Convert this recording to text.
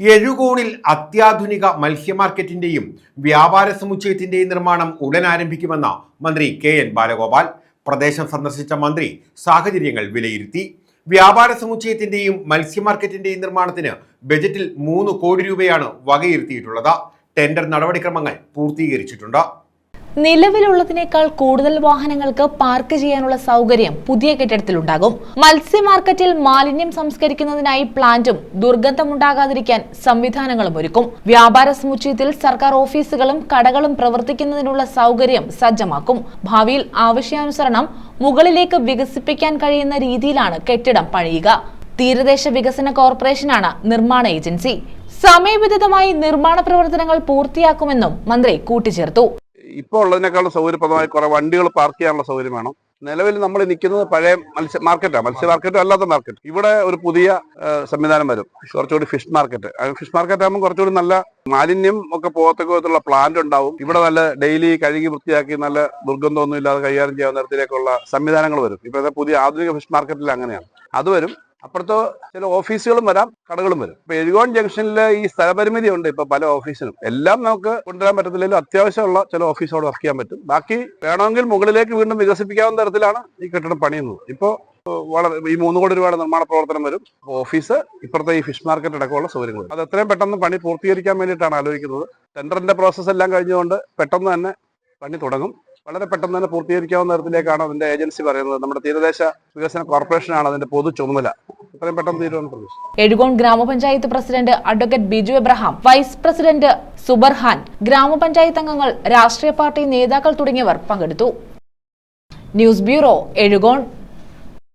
എഴുകോണിൽ അത്യാധുനിക മത്സ്യമാർക്കറ്റിന്റെയും വ്യാപാര സമുച്ചയത്തിന്റെയും നിർമ്മാണം ഉടൻ ആരംഭിക്കുമെന്ന മന്ത്രി കെ എൻ ബാലഗോപാൽ. പ്രദേശം സന്ദർശിച്ച മന്ത്രി സാഹചര്യങ്ങൾ വിലയിരുത്തി. വ്യാപാര സമുച്ചയത്തിന്റെയും മത്സ്യ മാർക്കറ്റിന്റെയും നിർമ്മാണത്തിന് ബജറ്റിൽ മൂന്ന് കോടി രൂപയാണ് വകയിരുത്തിയിട്ടുള്ളത്. ടെൻഡർ നടപടിക്രമങ്ങൾ പൂർത്തീകരിച്ചിട്ടുണ്ട്. നിലവിലുള്ളതിനേക്കാൾ കൂടുതൽ വാഹനങ്ങൾക്ക് പാർക്ക് ചെയ്യാനുള്ള സൗകര്യം പുതിയ കെട്ടിടത്തിലുണ്ടാകും. മത്സ്യ മാർക്കറ്റിൽ മാലിന്യം സംസ്കരിക്കുന്നതിനായി പ്ലാന്റും ദുർഗന്ധമുണ്ടാകാതിരിക്കാൻ സംവിധാനങ്ങളും ഒരുക്കും. വ്യാപാര സമുച്ചയത്തിൽ സർക്കാർ ഓഫീസുകളും കടകളും പ്രവർത്തിക്കുന്നതിനുള്ള സൗകര്യം സജ്ജമാക്കും. ഭാവിയിൽ ആവശ്യാനുസരണം മുകളിലേക്ക് വികസിപ്പിക്കാൻ കഴിയുന്ന രീതിയിലാണ് കെട്ടിടം പണിയുക. തീരദേശ വികസന കോർപ്പറേഷനാണ് നിർമ്മാണ ഏജൻസി. സമയബന്ധിതമായി നിർമ്മാണ പ്രവർത്തനങ്ങൾ പൂർത്തിയാക്കുമെന്നും മന്ത്രി കൂട്ടിച്ചേർത്തു. ഇപ്പോൾ ഉള്ളതിനേക്കാളും സൗകര്യപ്രദമായി കുറെ വണ്ടികൾ പാർക്ക് ചെയ്യാനുള്ള സൗകര്യം വേണം. നിലവിൽ നമ്മൾ നിൽക്കുന്നത് പഴയ മത്സ്യ മാർക്കറ്റാണ് മത്സ്യ മാർക്കറ്റും അല്ലാത്ത മാർക്കറ്റ്. ഇവിടെ ഒരു പുതിയ സംവിധാനം വരും. കുറച്ചുകൂടി ഫിഷ് മാർക്കറ്റ്. ഫിഷ് മാർക്കറ്റ് ആകുമ്പോൾ കുറച്ചുകൂടി നല്ല മാലിന്യം ഒക്കെ പോകത്തക്ക വിധത്തിലുള്ള പ്ലാന്റ് ഉണ്ടാവും. ഇവിടെ നല്ല ഡെയിലി കഴുകി വൃത്തിയാക്കി നല്ല ദുർഗന്ധമൊന്നും ഇല്ലാതെ കൈകാര്യം ചെയ്യാവുന്ന തരത്തിലേക്കുള്ള സംവിധാനങ്ങൾ വരും. ഇപ്പോഴത്തെ പുതിയ ആധുനിക ഫിഷ് മാർക്കറ്റിൽ അങ്ങനെയാണ്. അത് വരും. അപ്പുറത്ത് ചില ഓഫീസുകളും വരാം കടകളും വരും. ഇപ്പൊ എഴുകോൺ ജംഗ്ഷനിൽ ഈ സ്ഥലപരിമിതി ഉണ്ട് ഇപ്പൊ പല ഓഫീസിനും. എല്ലാം നമുക്ക് കൊണ്ടുവരാൻ പറ്റത്തില്ലെങ്കിലും അത്യാവശ്യമുള്ള ചില ഓഫീസോട് വർക്ക് ചെയ്യാൻ പറ്റും. ബാക്കി വേണമെങ്കിൽ മുകളിലേക്ക് വീണ്ടും വികസിപ്പിക്കാവുന്ന തരത്തിലാണ് ഈ കെട്ടിടം പണിയുന്നത്. ഇപ്പോൾ വളരെ ഈ മൂന്ന് കോടി രൂപയുടെ നിർമ്മാണ പ്രവർത്തനം വരും. ഓഫീസ് ഇപ്പുറത്തെ ഈ ഫിഷ് മാർക്കറ്റ് അടക്കമുള്ള സൗകര്യങ്ങൾ അത് എത്രയും പെട്ടെന്ന് പണി പൂർത്തീകരിക്കാൻ വേണ്ടിയിട്ടാണ് ആലോചിക്കുന്നത്. ടെൻഡറിന്റെ പ്രോസസ്സ് എല്ലാം കഴിഞ്ഞുകൊണ്ട് പെട്ടെന്ന് തന്നെ പണി തുടങ്ങും. വളരെ പെട്ടെന്ന് തന്നെ പൂർത്തീകരിക്കാവുന്ന തരത്തിലേക്കാണ് അതിന്റെ ഏജൻസി പറയുന്നത്. നമ്മുടെ തീരദേശ വികസന കോർപ്പറേഷനാണ് അതിന്റെ പൊതു ചുമതല. പെട്ടെന്ന് Ezhukone grama panchayat president advocate Biju Abraham vice president Subarhan grama panchayat അംഗങ്ങൾ രാഷ്ട്രീയ പാർട്ടി നേതാക്കൾ തുടങ്ങിയവർ പങ്കെടുത്തു. News bureau Ezhukone.